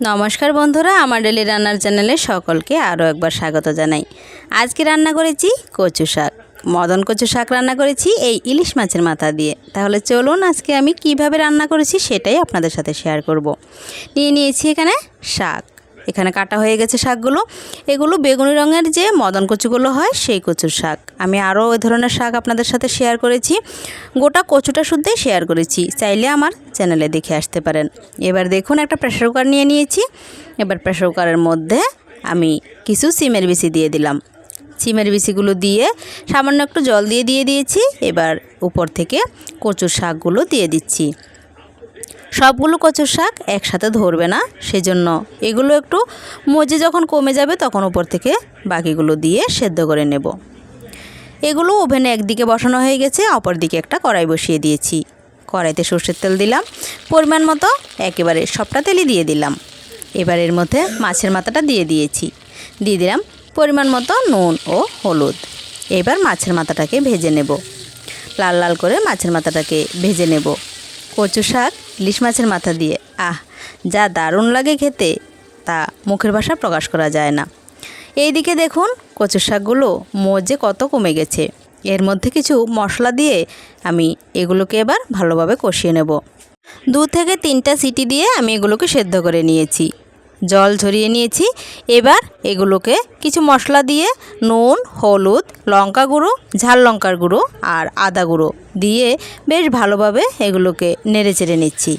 নমস্কার বন্ধুরা, আমার ডেলি রান্নার চ্যানেলে সকলকে আরও একবার স্বাগত জানাই। আজকে রান্না করেছি কচু শাক। মদন কচু শাক রান্না করেছি এই ইলিশ মাছের মাথা দিয়ে। তাহলে চলুন আজকে আমি কীভাবে রান্না করেছি সেটাই আপনাদের সাথে শেয়ার করব। নিয়ে নিয়েছি এখানে শাক। এখানে কাটা হয়ে গেছে শাকগুলো। এগুলো বেগুনি রঙের যে মদন কচুগুলো হয়, সেই কচুর শাক। আমি আরও ওই ধরনের শাক আপনাদের সাথে শেয়ার করেছি। গোটা কচুটা শুদ্ধই শেয়ার করেছি। চাইলে আমার চ্যানেলে দেখে আসতে পারেন। এবার দেখুন, একটা প্রেশার কুকার নিয়ে নিয়েছি। এবার প্রেশার কুকারের মধ্যে আমি কিছু সিমের বিচি দিয়ে দিলাম। সিমের বিচিগুলো দিয়ে সামান্য একটু জল দিয়ে দিয়ে দিয়েছি। এবার উপর থেকে কচুর শাকগুলো দিয়ে দিচ্ছি। সবগুলো কচুর শাক একসাথে ধরবে না, সেজন্য এগুলো একটু মজে যখন কমে যাবে তখন উপর থেকে বাকিগুলো দিয়ে সেদ্ধ করে নেব। এগুলো ওভেনে একদিকে বসানো হয়ে গেছে অপর দিকে একটা কড়াই বসিয়ে দিয়েছি। কড়াইতে সর্ষের তেল দিলাম, পরিমাণ মতো একেবারে সবটা তেলই দিয়ে দিলাম। এবার এর মধ্যে মাছের মাথাটা দিয়ে দিয়েছি। দিয়ে দিলাম পরিমাণ মতো নুন ও হলুদ। এবার মাছের মাথাটাকে ভেজে নেব। লাল লাল করে মাছের মাথাটাকে ভেজে নেব। কচু শাক, ইলিশ মাছের মাথা দিয়ে। আহ, যা দারুণ লাগে খেতে, তা মুখের ভাষা প্রকাশ করা যায় না। এইদিকে দেখুন, কচু শাকগুলো মজে কত কমে গেছে। এর মধ্যে কিছু মশলা দিয়ে আমি এগুলোকে এবার ভালোভাবে কষিয়ে নেব। দু থেকে তিনটা সিটি দিয়ে আমি এগুলোকে সেদ্ধ করে নিয়েছি। জল ঝরিয়ে নিয়েছি। এবার এগুলোকে কিছু মশলা দিয়ে নুন, হলুদ, লঙ্কা গুঁড়ো, ঝাল লঙ্কার গুঁড়ো আর আদা গুঁড়ো দিয়ে বেশ ভালোভাবে এগুলোকে নেড়ে চেড়ে নিচ্ছি।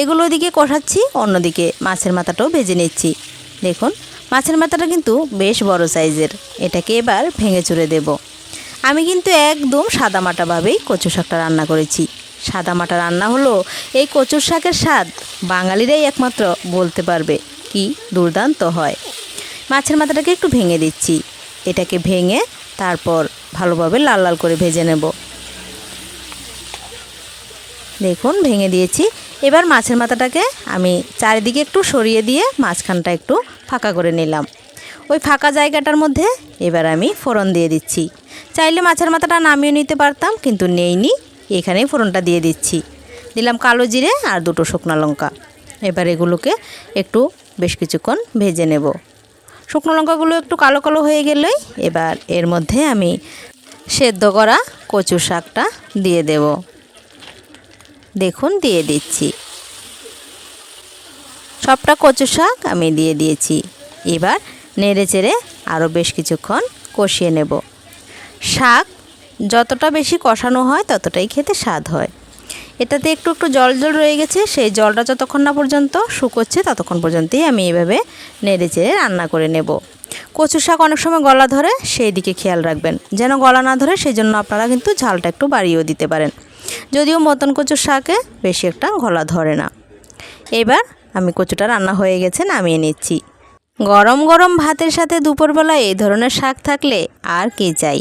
এগুলো দিকে কষাচ্ছি, অন্যদিকে মাছের মাথাটাও ভেজে নিচ্ছি। দেখুন, মাছের মাথাটা কিন্তু বেশ বড় সাইজের। এটাকে এবার ভেঙে চুড়ে দেব। আমি কিন্তু একদম সাদামাটাভাবেই কচু শাকটা রান্না করেছি। সাদামাটা রান্না হলো এই কচুর শাকের স্বাদ বাঙালিরাই একমাত্র বলতে পারবে। কি দুর্দান্ত হয়। মাছের মাথাটাকে একটু ভেঙে দিচ্ছি। এটাকে ভেঙে তারপর ভালোভাবে লাল লাল করে ভেজে নেব। দেখুন, ভেঙে দিয়েছি। এবার মাছের মাথাটাকে আমি চারিদিকে একটু সরিয়ে দিয়ে মাঝখানটা একটু ফাঁকা করে নিলাম। ওই ফাঁকা জায়গাটার মধ্যে এবার আমি ফোড়ন দিয়ে দিচ্ছি। চাইলে মাছের মাথাটা নামিয়ে নিতে পারতাম, কিন্তু নেইনি। এখানেই ফোড়নটা দিয়ে দিচ্ছি। দিলাম কালো জিরে আর দুটো শুকনো লঙ্কা। এবার এগুলোকে একটু বেশ কিছুক্ষণ ভেজে নেব। শুকনো লঙ্কাগুলো একটু কালো কালো হয়ে গেলেই এবার এর মধ্যে আমি সেদ্ধ করা কচু শাকটা দিয়ে দেব। দেখুন, দিয়ে দিচ্ছি। সবটা কচু শাক আমি দিয়ে দিয়েছি। এবার নেড়ে চেড়ে আরও বেশ কিছুক্ষণ কষিয়ে নেব। শাক যতটা বেশি কষানো হয় ততটাই খেতে স্বাদ হয়। এটাতে একটু একটু জল জল রয়ে গেছে, সেই জলটা যতক্ষণ না পর্যন্ত শুকোচ্ছে ততক্ষণ পর্যন্তই আমি এইভাবে নেড়ে চেড়ে রান্না করে নেব। কচু শাক অনেক সময় গলা ধরে, সেই দিকে খেয়াল রাখবেন। যেন গলা না ধরে সেই জন্য আপনারা কিন্তু ঝালটা একটু বাড়িয়েও দিতে পারেন। যদিও মতন কচুর শাকে বেশি একটা গলা ধরে না। এবার আমি কচুটা রান্না হয়ে গেছে, নামিয়ে নিচ্ছি। গরম গরম ভাতের সাথে দুপুরবেলা এই ধরনের শাক থাকলে আর কি চাই?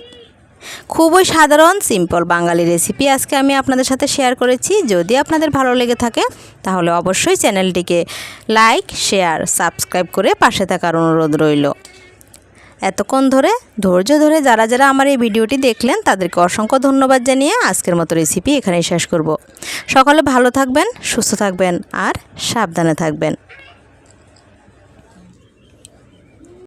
খুবই সাধারণ সিম্পল বাঙালি রেসিপি আজকে আমি আপনাদের সাথে শেয়ার করেছি। যদি আপনাদের ভালো লেগে থাকে, তাহলে অবশ্যই চ্যানেলটিকে লাইক শেয়ার সাবস্ক্রাইব করে পাশে থাকার অনুরোধ রইল। এতক্ষণ ধরে, ধৈর্য ধরে যারা যারা আমার এই ভিডিওটি দেখলেন, তাদেরকে অসংখ্য ধন্যবাদ জানিয়ে আজকের মতো রেসিপি এখানেই শেষ করব। সকলে ভালো থাকবেন, সুস্থ থাকবেন, আর সাবধানে থাকবেন।